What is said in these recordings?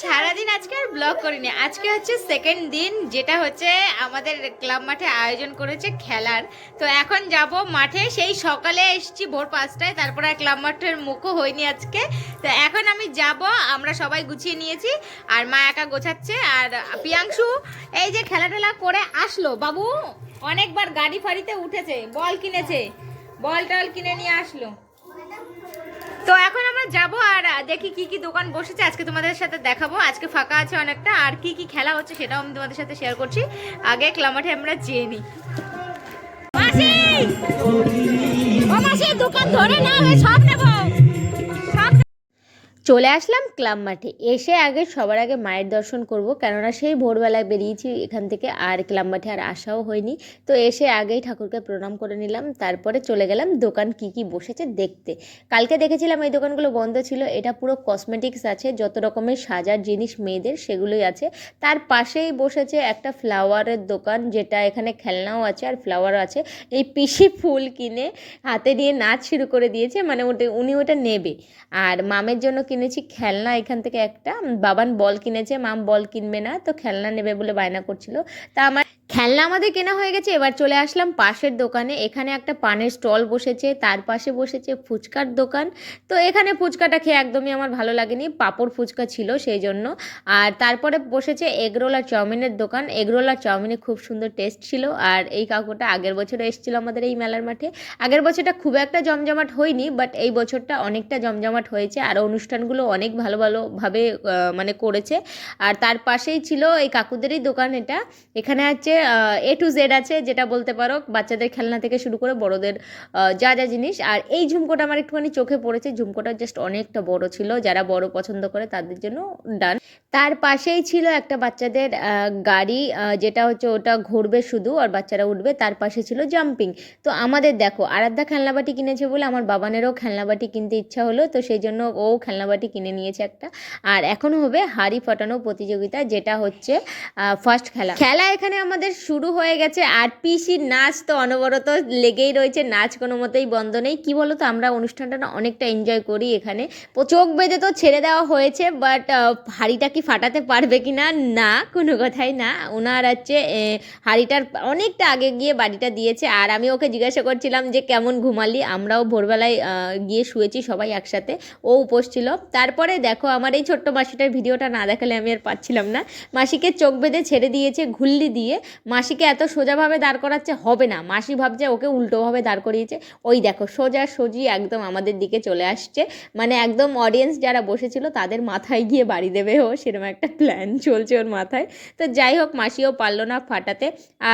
সারাদিন আজকে আর ব্লগ করিনি। আজকে হচ্ছে সেকেন্ড দিন, যেটা হচ্ছে আমাদের ক্লাব মাঠে আয়োজন করেছে খেলার। তো এখন যাব মাঠে। সেই সকালে এসেছি ভোর পাঁচটায়, তারপর আর ক্লাব মাঠের মুখও হয়নি আজকে। তো এখন আমি যাব, আমরা সবাই গুছিয়ে নিয়েছি। আর মা একা গোছাচ্ছে। আর পিয়াংশু এই যে খেলা টেলা করে আসলো। বাবু, অনেকবার গাড়ি ফাড়িতে উঠেছে, বল কিনেছে। বল টল কিনে নিয়ে আসলো। তো এখন আমরা যাব আর দেখি কি কি দোকান বসেছে। আজকে তোমাদের সাথে দেখাবো। আজকে ফাঁকা আছে অনেকটা। আর কি কি খেলা হচ্ছে সেটাও আমি তোমাদের সাথে শেয়ার করছি। আগে ক্লামাঠে আমরা যেয়ে নিই। মাসি! দোকান ধরে না সব নেব। চলে আসলাম ক্লাব মাঠে। এসে আগে সবার আগে মায়ের দর্শন করব, কেননা সেই ভোরবেলায় বেরিয়েছি এখান থেকে আর ক্লাব মাঠে আর আসাও হয়নি। তো এসে আগেই ঠাকুরকে প্রণাম করে নিলাম, তারপরে চলে গেলাম দোকান কি কি বসেছে দেখতে। কালকে দেখেছিলাম এই দোকানগুলো বন্ধ ছিল, এটা পুরো কসমেটিক্স আছে, যত রকমের সাজার জিনিস মেয়েদের সেগুলোই আছে। তার পাশেই বসেছে একটা ফ্লাওয়ারের দোকান, যেটা এখানে খেলনাও আছে আর ফ্লাওয়ারও আছে। এই পিসি ফুল কিনে হাতে নিয়ে নাচ শুরু করে দিয়েছে মানে ওটা, উনি ওটা নেবে। আর মামের জন্য কিনেছি খেলনা এখান থেকে একটা। বাবান বল কিনেছে, মাম বল কিনবে না, তো খেলনা নেবে বলে বায়না করছিল। তা আমার খেলনা আমাদের কেনা হয়ে গেছে, এবার চলে আসলাম পাশের দোকানে। এখানে একটা পানের স্টল বসেছে, তার পাশে বসেছে ফুচকার দোকান। তো এখানে ফুচকাটা খেয়ে একদমই আমার ভালো লাগেনি, পাপড় ফুচকা ছিল সেই জন্য। আর তারপরে বসেছে এগরোল আর চাউমিনের দোকান। এগরোল আর চাউমিনে খুব সুন্দর টেস্ট ছিল। আর এই কাকুটা আগের বছর এসেছিল আমাদের এই মেলার মাঠে। আগের বছরটা খুব একটা জমজমাট হয়নি বাট এই বছরটা অনেকটা জমজমাট হয়েছে। আর অনুষ্ঠানগুলো অনেক ভালো ভালোভাবে মানে করেছে। আর তার পাশেই ছিল এই কাকুদেরই দোকান এটা। এখানে আছে এ টু জেড আছে, যেটা বলতে পারো, বাচ্চাদের খেলনা থেকে শুরু করে বড়দের যা যা জিনিস। আর এই ঝুমকোটা আমার একটুখানি চোখে পড়েছে। ঝুমকোটা জাস্ট অনেকটা বড় ছিল। যারা বড় পছন্দ করে তাদের জন্য ডান তার পাশেই ছিল একটা বাচ্চাদের গাড়ি যেটা হচ্ছে ওটা ঘুরবে শুধু আর বাচ্চারা উঠবে। তার পাশে ছিল জাম্পিং তো আমাদের দেখো, আরাধ্যা খেলনাবাটি কিনেছে বলে আমার বাবানেরও খেলনাবাটি কিনতে ইচ্ছা হলো, তো সেই জন্য ও খেলনাবাটি কিনে নিয়েছে একটা। আর এখন হবে হাড়ি ফাটানো প্রতিযোগিতা, যেটা হচ্ছে ফার্স্ট খেলা। খেলা এখানে আমাদের শুরু হয়ে গেছে আর পিসির নাচ। তো অনবরত লেগেই রয়েছে, নাচ কোনো মতেই বন্ধ নেই। কি বলো তো আমরা অনুষ্ঠানটা না অনেকটা এনজয় করি এখানে। চোখ বেঁধে তো ছেড়ে দেওয়া হয়েছে বাট হাড়িটা কি ফাটাতে পারবে কি না? না, কোনো কথাই না। ওনার হচ্ছে হাড়িটার অনেকটা আগে গিয়ে বাড়িটা দিয়েছে। আর আমি ওকে জিজ্ঞাসা করছিলাম যে, কেমন ঘুমালি? আমরাও ভোরবেলায় গিয়ে শুয়েছি সবাই একসাথে। ও উপোস ছিল। তারপরে দেখো, আমার এই ছোট্ট মাসিটার ভিডিওটা না দেখালে আমি আর পাচ্ছিলাম না। মাসিকে চোখ বেঁধে ছেড়ে দিয়েছে, ঘুল্লি দিয়ে। মাসিকে এত সোজাভাবে দাঁড় করাচ্ছে হবে না। মাসি ভাবছে ওকে উল্টোভাবে দাঁড় করিয়েছে। ওই দেখো, সোজা সোজি একদম আমাদের দিকে চলে আসছে। মানে একদম অডিয়েন্স যারা বসেছিল তাদের মাথায় গিয়ে বাড়ি দেবে ও। সেরকম একটা প্ল্যান চলছে ওর মাথায়। তো যাই হোক, মাসিও পারল না ফাটাতে।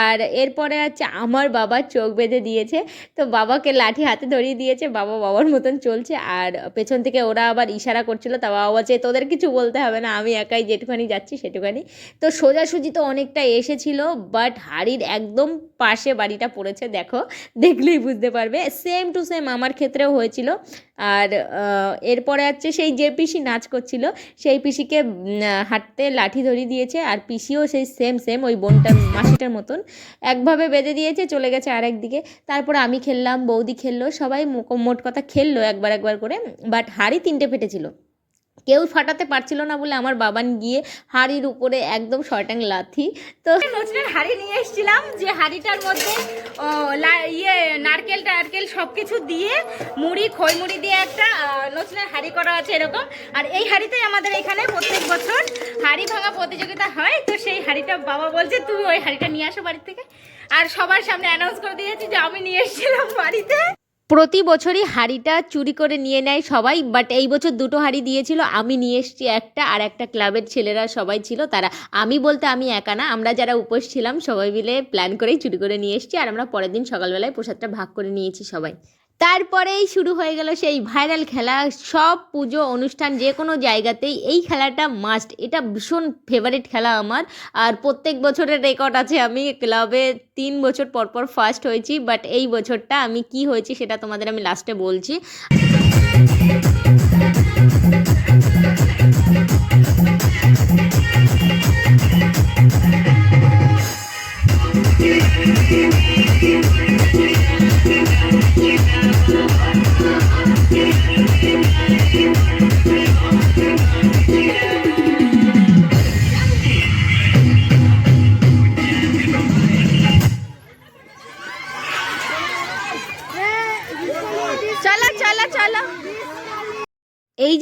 আর এরপরে হচ্ছে আমার বাবা চোখ বেঁধে দিয়েছে। তো বাবাকে লাঠি হাতে ধরিয়ে দিয়েছে। বাবা বাবার মতন চলছে। আর পেছন থেকে ওরা আবার ইশারা করছিল, তা বাবা বলছে, তোদের কিছু বলতে হবে না। আমি একাই যেটুখানি যাচ্ছি সেটুখানি। তো সোজাসুজি তো অনেকটা এসেছিল। বাট হাড়ির একদম পাশে বাড়িটা পড়েছে, দেখো। দেখলেই বুঝতে পারবে। সেম টু সেম আমার ক্ষেত্রেও হয়েছিল। আর এরপরে হচ্ছে সেই যে পিসি নাচ করছিল, সেই পিসিকে হাঁটতে লাঠি ধরিয়ে দিয়েছে। আর পিসিও সেই সেম সেম ওই বোনটার, মাসিটার মতন। একভাবে বেঁধে দিয়েছে, চলে গেছে আরেক দিকে। তারপর আমি খেললাম, বৌদি খেললো, সবাই মোট কথা খেললো একবার একবার করে। বাট হাড়ি তিনটে ফেটেছিল। কেউ ফাটাতে পারছিল না বলে আমার বাবান গিয়ে হাড়ির উপরে একদম শয়টাং লাথি। তো নচনের হাড়ি নিয়ে এসেছিলাম যে হাড়িটার মধ্যে ইয়ে নারকেল, টারকেল সব কিছু দিয়ে মুড়ি খই মুড়ি দিয়ে একটা নচনের হাড়ি করা আছে এরকম। আর এই হাড়িতেই আমাদের এখানে প্রত্যেক বছর হাড়ি ভাঙা প্রতিযোগিতা হয়। তো সেই হাড়িটা বাবা বলছে, তুমি ওই হাড়িটা নিয়ে আসো বাড়ি থেকে। আর সবার সামনে অ্যানাউন্স করে দিয়েছি যে আমি নিয়ে এসেছিলাম বাড়িতে। প্রতি বছরই হাড়িটা চুরি করে নিয়ে নেয় সবাই বাট এই বছর দুটো হাড়ি দিয়েছিল, আমি নিয়ে এসছি একটা, আর একটা ক্লাবের ছেলেরা সবাই ছিল, তারা আমি বলতে আমি একা না, আমরা যারা উপোস ছিলাম সবাই মিলে প্ল্যান করেই চুরি করে নিয়ে এসছি, আর আমরা পরের দিন সকালবেলায় প্রসাদটা ভাগ করে নিয়েছি সবাই। তারপরেই শুরু হয়ে গেল সেই ভাইরাল খেলা। সব পুজো অনুষ্ঠান যে কোনো জায়গাতেই এই খেলাটা মাস্ট এটা ভীষণ ফেভারিট খেলা আমার। আর প্রত্যেক বছরের রেকর্ড আছে, আমি ক্লাবে তিন বছর পরপর পর ফার্স্ট হয়েছি বাট এই বছরটা আমি কি হয়েছি সেটা তোমাদের আমি লাস্টে বলছি।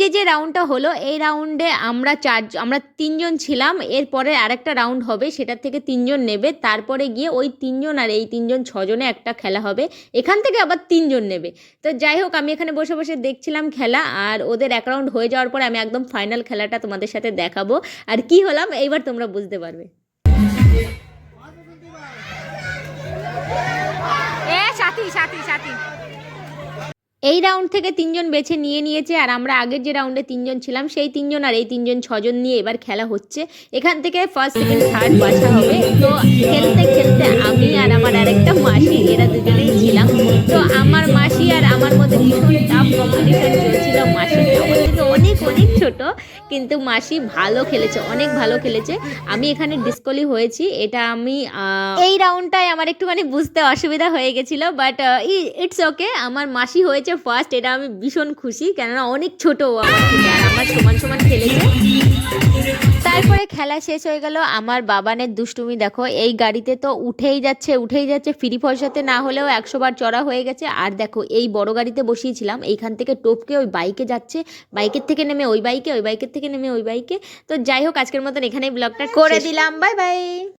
যে যে রাউন্ডটা হলো, এই রাউন্ডে আমরা চার, আমরা তিনজন ছিলাম। এরপরে আরেকটা রাউন্ড হবে, সেটার থেকে তিনজন নেবে। তারপরে গিয়ে ওই তিনজন আর এই তিনজন ছজনে একটা খেলা হবে। এখান থেকে আবার তিনজন নেবে। তো যাই হোক, আমি এখানে বসে বসে দেখছিলাম খেলা, আর ওদের এক রাউন্ড হয়ে যাওয়ার পরে আমি একদম ফাইনাল খেলাটা তোমাদের সাথে দেখাবো। আর কি হলাম, এইবার তোমরা বুঝতে পারবে। সাথী সাথী সাথী। এই রাউন্ড থেকে তিনজন বেছে নিয়ে নিয়েছে আর আমরা আগের যে রাউন্ডে তিনজন ছিলাম, সেই তিনজন আর এই তিনজন ছজন নিয়ে এবার খেলা হচ্ছে। এখান থেকে ফার্স্ট সেকেন্ড থার্ড বাছা হবে। তো খেলতে খেলতে আমি আর আমার আরেকটা মাসি, এরা দুজনেই ছিলাম। তো আমার মাসি আর আমার মধ্যে ভীষণ টাফ কম্পিটিশন চলছিল মাসি ছোট, কিন্তু মাসি ভালো খেলেছে, অনেক ভালো খেলেছে। আমি এখানে ডিসকলি হয়েছি, এটা আমি এই রাউন্ডটায় আমার একটুখানি বুঝতে অসুবিধা হয়ে গেছিল, বাট ইটস ওকে আমার মাসি হয়েছে ফার্স্ট এটা আমি ভীষণ খুশি, কেননা অনেক ছোট আমার সমান সমান খেলেছে। তারপরে খেলা শেষ হয়ে গেল। আমার বাবানের দুষ্টুমি দেখো এই গাড়িতে তো উঠেই যাচ্ছে উঠেই যাচ্ছে ফ্রি পয়সাতে না হলেও একশো বার চড়া হয়ে গেছে। আর দেখো এই বড় গাড়িতে বসিয়েছিলাম এইখান থেকে টোপকে ওই বাইকে যাচ্ছে বাইকের থেকে নেমে ওই বাইকে ওই বাইকের থেকে নেমে ওই বাইকে। তো যাই হোক আজকের মতন এখানেই ব্লগটা করে দিলাম বাই বাই।